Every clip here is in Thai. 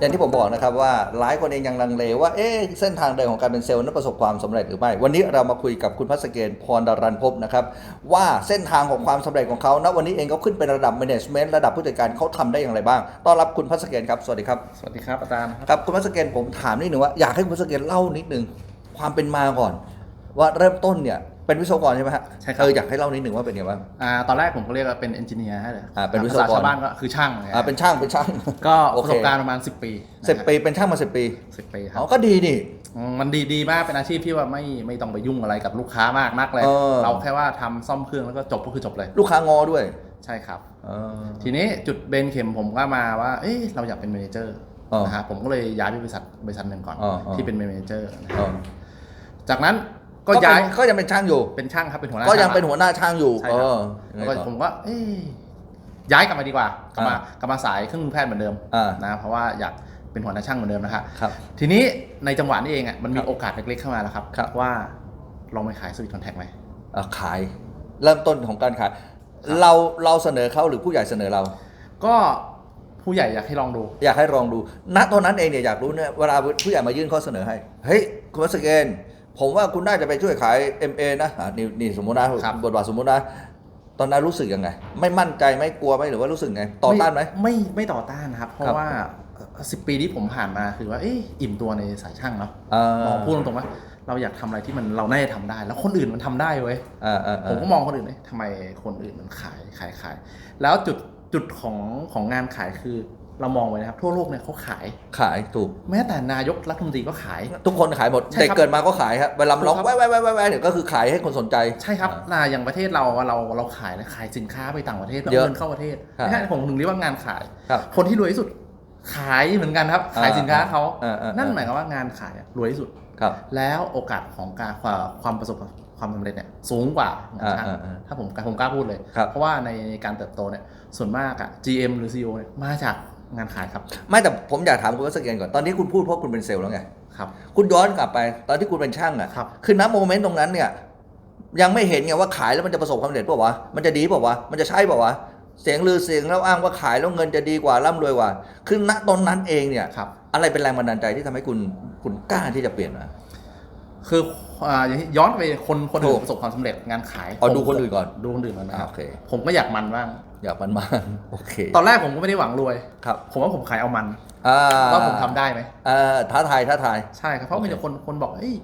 อย่างที่ผมบอกนะครับว่าหลายคนเองยังลังเลว่าเอ๊ะเส้นทางเดินของการเป็นเซลล์นั้นประสบความสำเร็จหรือไม่ วันนี้เรามาคุยกับคุณพัสเกณพรดารันพบนะครับว่าเส้นทางของความสำเร็จของเขาณวันนี้เองเขาขึ้นเป็นระดับ management ระดับผู้จัดการเขาทำได้อย่างไรบ้างต้อนรับคุณพัสเกณครับสวัสดีครับสวัสดีครับอาจารย์ครับคุณพัสเกณผมถามนิดหนึ่งว่าอยากให้คุณพัสเกณเล่านิดหนึ่งความเป็นมาก่อน ว่าเริ่มต้นเนี่ย เป็นวิศวกรใช่ไหมฮะใช่ครับ เอออยากให้เล่านิดหนึ่งว่าเป็นยังไงบ้างอ่าตอนแรกผมก็เรียกว่าเป็นเอนจิเนียร์ให้เลยอ่าเป็นวิศวกรภาษาชาวบ้านก็คือช่างนะอ่าเป็นช่างเป็นช่าง ก็โอปเคระสบการณ์ประมาณ 10 ปีสิบปีเป็นช่างมาสิบปีสิบปีครัอ๋อบก็ดีนี่อืมมันดีดีมากเป็นอาชีพที่ว่าไม่ไม่ต้องไปยุ่งอะไรกับลูกค้ามากนักเลยเออ เราแค่ว่าทำซ่อมเครื่องแล้วก็จบก็คือจบเลย ลูกค้างอด้วยใช่ครับ เออ ทีนี้จุดเบนเข็มผมก็มาว่า เอ๊ะเราอยากเป็นเมเนเจอร์อ๋อนะฮะผมก็เลยย้ายไปบริษัทบริษัทหนึ่งก่อน อ๋ออ๋อ ที่เป็นเมเนเจอร์นะเอฮะอจากนั้น ก็ก็ย้ายเป็นก็ยังเป็นช่างอยู่ เป็นช่างครับเป็นหัวหน้าก็ยังช่าเป็นหัวหน้าช่างอยู่ ใช่เอครับ อแล้วก็ผมก็เอ๊ะย้ายกลับมาดีกว่ากลับมาอ่ากลับมาสายเครื่องมือแพทย์เหมือนเดิมอ่านะเพราะว่าอยากเป็นหัวหน้าช่างเหมือนเดิมนะฮะครับ ทีนี้ในจังหวะนี้เองอะมันมีครับโอกาสเล็กๆเข้ามาแล้วครับ ครับ ว่าลองไปขายสวิตคอนแทคไหมเอ่อขาย เริ่มต้นของการขาย เราเราเสนอเขาหรือผู้ใหญ่เสนอเรา ก็ผู้ใหญ่อยากให้ลองดู อยากให้ลองดู ณตอนนั้นเองเนี่ยอยากรู้เนี่ยเวลาผู้ใหญ่มายื่นข้อเสนอให้ เฮ้ยคุณวัสเกน ผมว่าคุณน่าจะไปช่วยขาย MA นะอะนี่นี่สมมตินะครับบทบาทสมมตินะ ตอนนั้นรู้สึกยังไง ไม่มั่นใจไหมกลัวไหมหรือว่ารู้สึกไง ต่อต้านไหม ไม่ไม่ต่อต้านนะครับ เพครัราะบว่าสิบปีที่ผมผ่านมาคือว่าเอ๊ะอิ่มตัวในสายช่างเนาะอ่า มองพูดตรงๆว่าเราอยากทำอะไรที่มันเราน่าจะทำได้ แล้วคนอื่นมันทำได้เว้ย อ่าอ่าผมก็มองคนอื่นเลยทำไมคนอื่นมันขายขายขาย แล้วจุดจุดของของงานขายคือ เรามองไว้นะครับ ทั่วโลกเนี่ยเขาขาย ขายถูก แม้แต่นายกรัฐมนตรีก็ขาย ทุกคนขายหมด ใช่เด็กครับเกิดมาก็ขายครับเวลาร้องถูกครับ แว่แว่แว่แว่แว่เนี่ยก็คือขายให้คนสนใจ ใช่ครับนะอย่างประเทศเราเราเราขายนะขายสินค้าไปต่างประเทศแล้วเยอะเงินเข้าประเทศครับนะฮะผมถึงเรียกว่างานขาย ครับคนที่รวยที่สุดขายเหมือนกันครับ ขายสินค้าเขา อ่าอ่าอ่านั่นั่นหมายความว่างานขายอะรวยที่สุด ครับ แล้วโอกาสของการความความประสบความสำเร็จเนี่ยสูงกว่างานช่างอ่าอ่าอ่าถ้าผมผมกล้าพูดเลย ครับเพราะว่าในการเติบโตเนี่ยส่วนมากอะ GM หรือ CEO เนี่ยมาจาก งานขายครับ ไม่แต่ผมอยากถามคุณวัสเกนก่อนตอนที่คุณพูดเพราะคุณเป็นเซลล์แล้วไงครับ คุณย้อนกลับไปตอนที่คุณเป็นช่างอะครับคือณโมเมนต์ตรงนั้นเนี่ย ยังไม่เห็นไงว่าขายแล้วมันจะประสบความสำเร็จเปล่าวะมันจะดีเปล่าวะมันจะใช่เปล่าวะเสียงลือเสียงแล้วอ้างว่าขายแล้วเงินจะดีกว่าร่ำรวยกว่า คือณตอนนั้นเองเนี่ยครับอะไรเป็นแรงบันดาลใจที่ทำให้คุณคุณกล้าที่จะเปลี่ยนมาคืออ่าอย่างที่ย้อนไปคนคนถูอื่กนประสบความสำเร็จงานขายอ๋อผมดูคนอื่นก่อนดูคนอื่นก่อนนะคอ่ารับโอเคผมก็อยากมันบ้าง อยากมันมากโอเค ตอนแรกผมก็ไม่ได้หวังรวย ครับ ผมว่าผมขายเอามันอ่าว่าผมทำได้ไหมอ่าท้าทายท้าทาย ใช่ครับ เพราะโอเคมีแต่คนคนบอกเอ้ย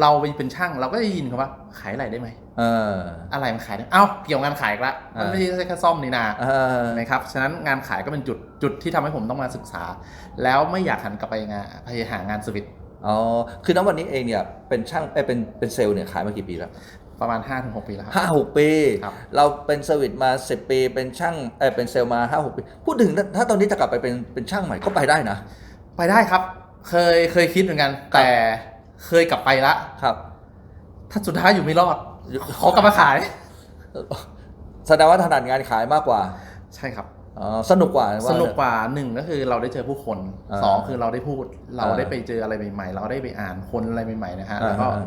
เราไปเป็นช่างเราก็ได้ยินคำว่าขายอะไรได้ไหมเอออะไรมันขายได้เอ้าเกี่ยวงานขายอีกละมันอ่าไม่ใช่แค่ซ่อมนี่นาอ่านะครับฉะนั้นงานขายก็เป็นจุดจุดที่ทำให้ผมต้องมาศึกษา แล้วไม่อยากหันกลับไปงานพยายามหางานสวิตอ๋อคือณวันนี้เองเนี่ยเป็นช่างเอ้ยเป็นเป็นเซลล์เนี่ยขายมากี่ปีแล้ว ประมาณ 5-6 ปีแล้วครับห้าหกปี ครับ เราเป็นเซอร์วิสมาสิบปี เป็นช่างเออเป็นเซลล์มาห้าหกปี พูดถึงถ้าถ้าตอนนี้จะกลับไปเป็นเป็นช่างใหม่ก็ไปได้นะ ไปได้ครับ เคยเคยคิดเหมือนกันแต่เคยกลับไปละ ครับ ถ้าสุดท้ายอยู่ไม่รอด ขอกลับมาขาย แสดงว่าถนัดงานขายมากกว่าใช่ครับ อ๋อสนุกกว่าสนุกกว่าหนึ่งก็คือเราได้เจอผู้คนอ่าสองคือเราได้พูด เราอ่าได้ไปเจออะไรใหม่ๆ เราได้ไปอ่านคนอะไรใหม่ๆนะฮะ อ่าแล้วก็อ่า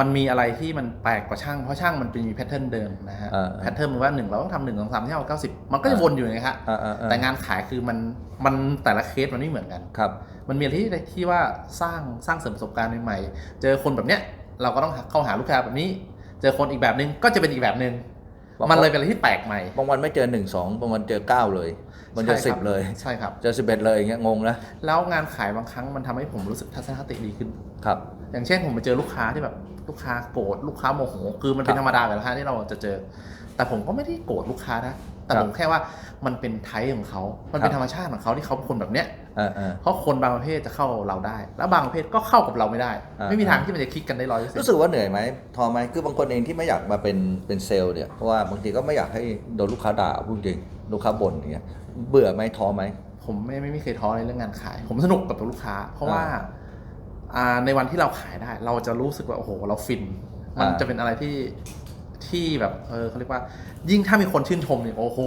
มันมีอะไรที่มันแปลกกว่าช่าง เพราะช่างมันเป็นมีแพทเทิร์นเดิมนะฮะอ่าแพทเทิร์นมันว่าหนึ่งเราต้องทำหนึ่งสองสามที่เอาเก้าสิบมันก็จะวนอยู่นะฮะอ่าอ่าอ่าแต่งานขายคือมันมันแต่ละเคสมันไม่เหมือนกันครับ มันมีอะไรที่ที่ว่าสร้างสร้างเสริมประสบการณ์ใหม่ๆเจอคนแบบเนี้ยเราก็ต้องเข้าหาลูกค้าแบบนี้ เจอคนอีกแบบนึงก็จะเป็นอีกแบบนึงบางคนมันเลยเป็นอะไรที่แปลกใหม่ บางวันไม่เจอหนึ่งสองบางวันเจอเก้าเลย มันจะใช่สิครับเลย ใช่ครับ เจอสิบเอ็ดเลยอย่างเงี้ยงงนะ แล้วงานขายบางครั้งมันทำให้ผมรู้สึกทัศนคติดีขึ้น ครับ อย่างเช่นผมไปเจอลูกค้าที่แบบ ลูกค้าโกรธลูกค้าโมโหคือมันเป็ครันบธรรมดาอยู่แล้วฮะที่เราจะเจอ แต่ผมก็ไม่ได้โกรธลูกค้านะแต่ครับผมแค่ว่ามันเป็นไทป์ของเขา มันเป็ครันบธรรมชาติของเขาที่เขาเป็นคนแบบเนี้ยอ่าอ่าเพราะคนบางประเภทจะเข้าเราได้ แล้วบางประเภทก็เข้ากับเราไม่ได้อ่าไม่มีทางที่มันจะคลิกกันได้ร้อยเปอร์เซ็นรู้ต์สึกว่าเหนื่อยไหมท้อไหมคือบางคนเองที่ไม่อยากมาเป็นเป็นเซลล์เนี่ยเพราะว่าบางทีก็ไม่อยากให้โดนลูกค้าด่าพูดจริงลูกค้าบ่นอย่างเงี้ยเบื่อไหมท้อไหมผมไม่ไม่ไม่เคยท้อในเรื่องงานขาย ผมสนุกกับตัวลูกค้า เพราะว่าอ่าอ่า ในวันที่เราขายได้ เราจะรู้สึกว่าโอ้โหเราฟิน มันอ่าจะเป็นอะไรที่ที่แบบเออเขาเรียกว่า ยิ่งถ้ามีคนชื่นชมเนี่ยโอ้โห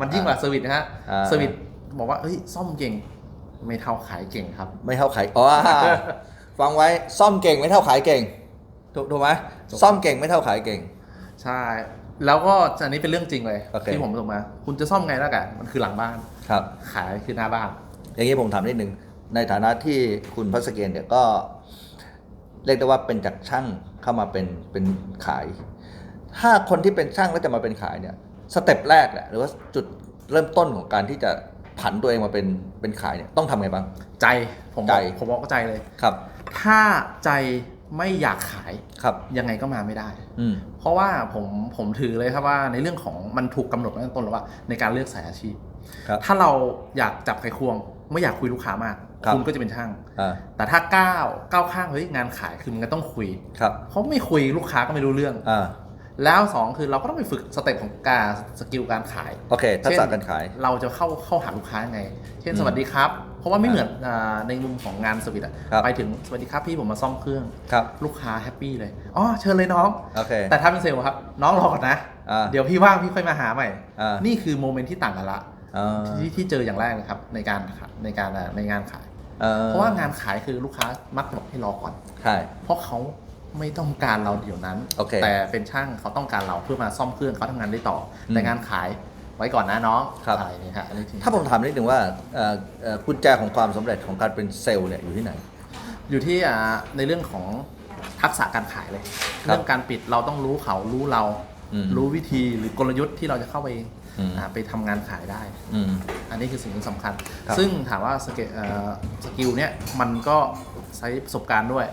มันยิ่งกว่าเซอร์วิสนะฮะอ่าเซอร์วิสบอกว่าเฮ้ยซ่อมเก่ง ไม่เท่าขายเก่งครับ ไม่เท่าขายอ๋อฟังไว้ซ่อมเก่งไม่เท่าขายเก่งถูกถูกไหมถูกซ่อมเก่งไม่เท่าขายเก่ง ใช่ แล้วก็อันนี้เป็นเรื่องจริงเลยโอเคที่ผมส่งมา คุณจะซ่อมไงแล้วกันมันคือหลังบ้านครับ ขายคือหน้าบ้าน อย่างนี้ผมถามนิดนึง ในฐานะที่คุณพัสเกนเนี่ยก็เรียกได้ว่าเป็นจากช่างเข้ามาเป็นเป็นขาย ถ้าคนที่เป็นช่างแล้วจะมาเป็นขายเนี่ยสเต็ปแรกเนี่ยหรือว่าจุดเริ่มต้นของการที่จะผันตัวเองมาเป็นเป็นขายเนี่ยต้องทำไงบ้าง ใจผมบใจอกผมบอกว่าใจเลยครับ ถ้าใจไม่อยากขายครับ ยังไงก็มาไม่ได้อืมเพราะว่าผมผมถือเลยครับว่าในเรื่องของมันถูกกำหนดไว้ตั้งแต่ต้นแล้วว่าในการเลือกสายอาชีพครับถ้าเราอยากจับไขควง ไม่อยากคุยลูกค้ามากครับ ณก็จะเป็นช่าง อ่า แต่ถ้าก้าวก้าวข้างเฮ้ยงานขายคือมันก็ต้องคุยครับเพราะไม่คุยลูกค้าก็ไม่รู้เรื่อง อ่า แล้วสองคือเราก็ต้องไปฝึกสเต็ปของการสกิลการขาย โอเค ทักษะการขาย เราจะเข้าเข้าหาลูกค้ายังไง เช่นอืมสวัสดีครับ เพราะว่าไม่เหมือนอ่าในมุมของงานสวิตอะครับ ไปถึงสวัสดีครับพี่ผมมาซ่อมเครื่อง ครับ ลูกค้าแฮปปี้เลย อ๋อเชิญเลยน้อง โอเค แต่ถ้าเป็นเซลล์ครับ น้องรอก่อนนะ อ่า เดี๋ยวพี่ว่างพี่ค่อยมาหาใหม่ อ่า นี่คือโมเมนต์ที่ต่างกันละอ่า ที่ที่เจออย่างแรกเลยครับ ในการขายในการอ่าในงานขายอ่าเพราะว่างานขายคือลูกค้ามักบอกให้รอก่อนใช่เพราะเขาไม่ต้องการเราเดี๋ยวนั้นโอเคแต่เป็นช่างเขาต้องการเราเพื่อมาซ่อมเครื่องเขาทำงานได้ต่ออมแต่งานขายไว้ก่อนนะน้องครับอะไรนี่ครับอันนี้ที่ถ้าผมถามนิดนึงว่าเอ่อเอ่อกุญแจของความสำเร็จของการเป็นเซลล์เนี่ยอยู่ที่ไหน อยู่ที่อ่าในเรื่องของทักษะการขายเลยครับเรื่องการปิดเราต้องรู้เขารู้เราอืมรู้วิธีหรือกลยุทธ์ที่เราจะเข้าไปอืมอ่า ไปทำงานขายได้อืมอันนี้คือสิ่งที่สำคัญครับซึ่งถามว่าสเกลเอ่อสกิลเนี่ยมันก็ใช้ประสบการณ์ด้วย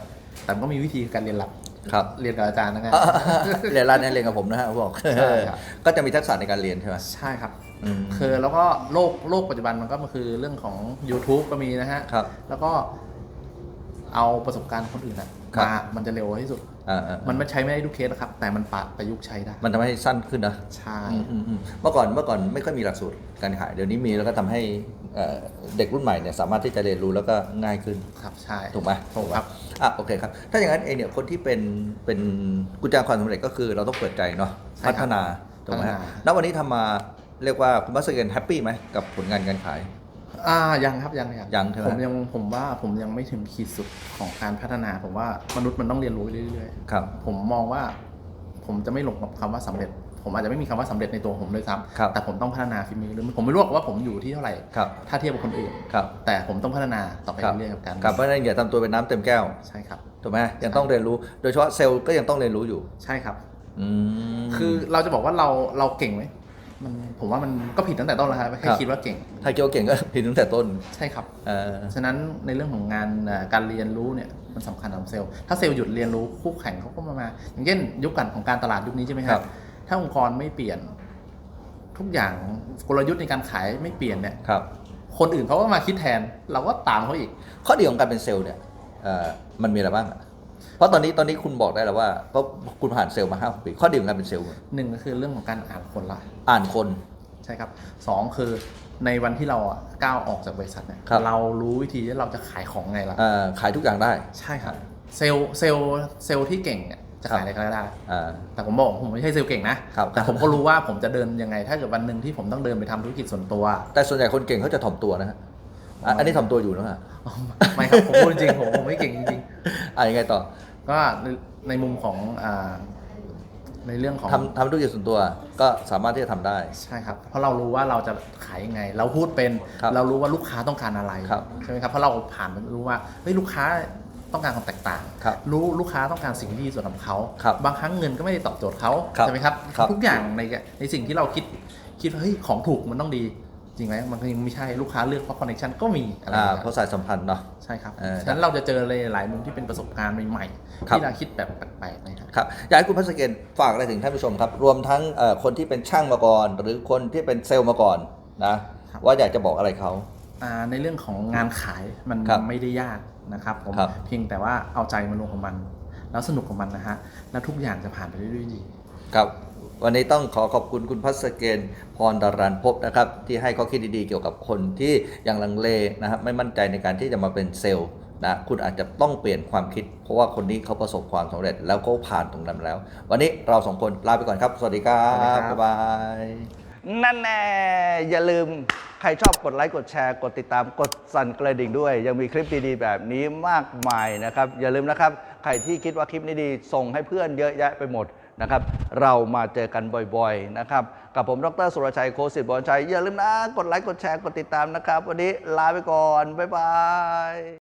แต่มันก็มีวิธีการเรียนหลักครับเรียนกับอาจารย์นะครับเรียนร้านนี้เรียนกับผมนะฮะผมบอกใช่ครับก็จะมีทักษะในการเรียนใช่ไหมใช่ครับอืมคือแล้วก็โลกโลกปัจจุบันมันก็มันคือเรื่องของ YouTube ก็มีนะฮะครับแล้วก็เอาประสบการณ์คนอื่นอะ ครับ มามันจะเร็วที่สุด อ่าอ่ามันไม่ใช้ไม่ได้ทุกเคสนะครับ แต่มันปะประยุกต์ใช้ได้มันทำให้สั้นขึ้นนะ ใช่ อืมอืมอืมเมื่อก่อนเมื่อก่อนไม่ค่อยมีหลักสูตรการขายเดี๋ยวนี้มีแล้วก็ทำให้เอ่อเด็กรุ่นใหม่เนี่ยสามารถที่จะเรียนรู้แล้วก็ง่ายขึ้น ครับใช่ถูกไหมถูกครับ อะโอเคครับ ถ้าอย่างนั้นเองเนี่ยคนที่เป็นเป็นกุญแจความสำเร็จก็คือเราต้องเปิดใจเนาะใช่ครับพัฒนาถูกไหมฮะพัฒนาแล้ววันนี้ทำมาเรียกว่าคุณมัสเกนแฮปปี้ไหมกับผลงานการขาย อ่ายังครับยังยังยังใช่ไหม ผมยังผมว่าผมยังไม่ถึงขีดสุดของการพัฒนา ผมว่ามนุษย์มันต้องเรียนรู้ไปเรื่อยครับ ๆ ผมมองว่า ผมจะไม่หลงกับคำว่าสำเร็จ ผมอาจจะไม่มีคำว่าสำเร็จในตัวผมเลยซ้ครับำแต่ผมต้องพัฒนาฝีมือหรือผมไม่รู้หรอกว่าผมอยู่ที่เท่าไหร่ ครับถ้าเทียบกับคนอื่น ครับแต่ผมต้องพัฒนาต่อไปครับเรื่อยๆกับการครับเพราะฉะนั้นอย่าทำตัวเป็นน้ำเต็มแก้วใช่ครับ ถูกไหมยังต้องเรียนรู้ โดยเฉพาะเซลล์ก็ยังต้องเรียนรู้อยู่ ใช่ครับ อืม คือเราจะบอกว่าเราเราเก่งไหม มันผมว่ามันก็ผิดตั้งแต่ต้นแล้วครับแค่ครับคิดว่าเก่ง ถ้าเกี่ยวาเก่งก็ผิดตั้งแต่ต้น ใช่ครับเออฉะนั้นในเรื่องของงานเอ่อการเรียนรู้เนี่ยมันสำคัญกับเซลล์ถ้าเซลล์หยุดเรียนรู้คู่แข่งเขาก็มามาอย่างเช่นยุคกันของการตลาดยุคนี้ใช่ไหมคครัรับบถ้าองค์กรไม่เปลี่ยน ทุกอย่างกลยุทธ์ในการขายไม่เปลี่ยนเนี่ยครับ คนอื่นเขาก็มาคิดแทน เราก็ตามเขาอีก ข้อดีของการเป็นเซลล์เนี่ยเอ่อมันมีอะไรบ้างอะ เพราะตอนนี้ตอนนี้คุณบอกได้แล้วว่าเพราะคุณผ่านเซลล์มาห้าปีข้อดีของการเป็นเซลล์หนึ่งก็คือเรื่องของการอ่านคนละอ่านคนใช่ครับสองคือในวันที่เราอะก้าวออกจากบริษัทเนี่ยครับเรารู้วิธีที่เราจะขายของไงล่ะเอ่อขายทุกอย่างได้ ใช่ครับเซลล์เซลล์เซลล์ที่เก่งเนี่ยจะขายอะไรก็ได้อ่าแต่ผมบอกผมไม่ใช่เซลล์เก่งนะครับแต่ผมก็รู้ว่าผมจะเดินยังไง ถ้าเกิดวันหนึ่งที่ผมต้องเดินไปทำธุรกิจส่วนตัว แต่ส่วนใหญ่คนเก่งเขาจะถ่อมตัวนะฮะอะอันนี้ถ่อมตัวอยู่นะฮะไม่ครับผมพูดจริงๆผมผมไม่เก่งจริงอะยังไงต่อๆ ก็ในในมุมของอ่าในเรื่องของ ทำทำธุรกิจส่วนตัว ก็สามารถที่จะทำได้ ใช่ครับ เพราะเรารู้ว่าเราจะขายยังไง เราพูดเป็น ครับเรารู้ว่าลูกค้าต้องการอะไร ครับใช่ไหมครับ เพราะเราผ่านมารู้ว่า เฮ้ยลูกค้าต้องการความแตกต่าง ครับรู้ลูกค้าต้องการสิ่งที่ดีส่วนของเขาครับบางครั้งเงินก็ไม่ได้ตอบโจทย์เขาครับใช่ไหมครับ ครับทุกอย่างในในสิ่งที่เราคิดคิดว่าเฮ้ยของถูกมันต้องดี จริงไหมมันก็ยังไม่ใช่ลูกค้าเลือกเพราะคอนเนคชันก็มีอะไรออ่าย่างเงี้ยเพราะสายสัมพันธ์เนาะ ใช่ครับเออฉะนั้นเราจะเจอเลยหลายมุมที่เป็นประสบการณ์ใหม่ๆครับ ที่เราคิดแบบแปลกๆนะครับ ครับอยากให้คุณพัสเกนฝากอะไรถึงท่านผู้ชมครับ รวมทั้งเอ่อคนที่เป็นช่างมาก่อน หรือคนที่เป็นเซลล์มาก่อนนะครับว่าอยากจะบอกอะไรเขา อ่าในเรื่องของงานขายมันครับไม่ได้ยากนะครับผมครับเพียงแต่ว่าเอาใจมาลงของมัน แล้วสนุกกับมันนะฮะแล้วทุกอย่างจะผ่านไปได้ด้วยดี ครับ วันนี้ต้องขอขอบคุณคุณพัสเกนพรดารันพบนะครับที่ให้ข้อคิดดีๆเกี่ยวกับคนที่ยังลังเลนะครับไม่มั่นใจในการที่จะมาเป็นเซลล์นะคุณอาจจะต้องเปลี่ยนความคิด เพราะว่าคนนี้เขาประสบความสำเร็จแล้วก็ผ่านตรงนั้นแล้ว วันนี้เราสองคนลาไปก่อนครับ สวัสดีครัสวัสดีบครับบ๊ายบายนั่นแน่อย่าลืมใครชอบกดไลค์กดแชร์กดติดตามกดสั่นกระดิ่งด้วย ยังมีคลิปดีๆแบบนี้มากมายนะครับ อย่าลืมนะครับ ใครที่คิดว่าคลิปนี้ดีส่งให้เพื่อนเยอะแยะไปหมด นะครับ เรามาเจอกันบ่อยๆนะครับ กับผมดรสุรชัยโคสิทธิ์บอลชัย อย่าลืมนะ กดไลค์ กดแชร์ กดติดตามนะครับ วันนี้ลาไปก่อน บ๊ายบาย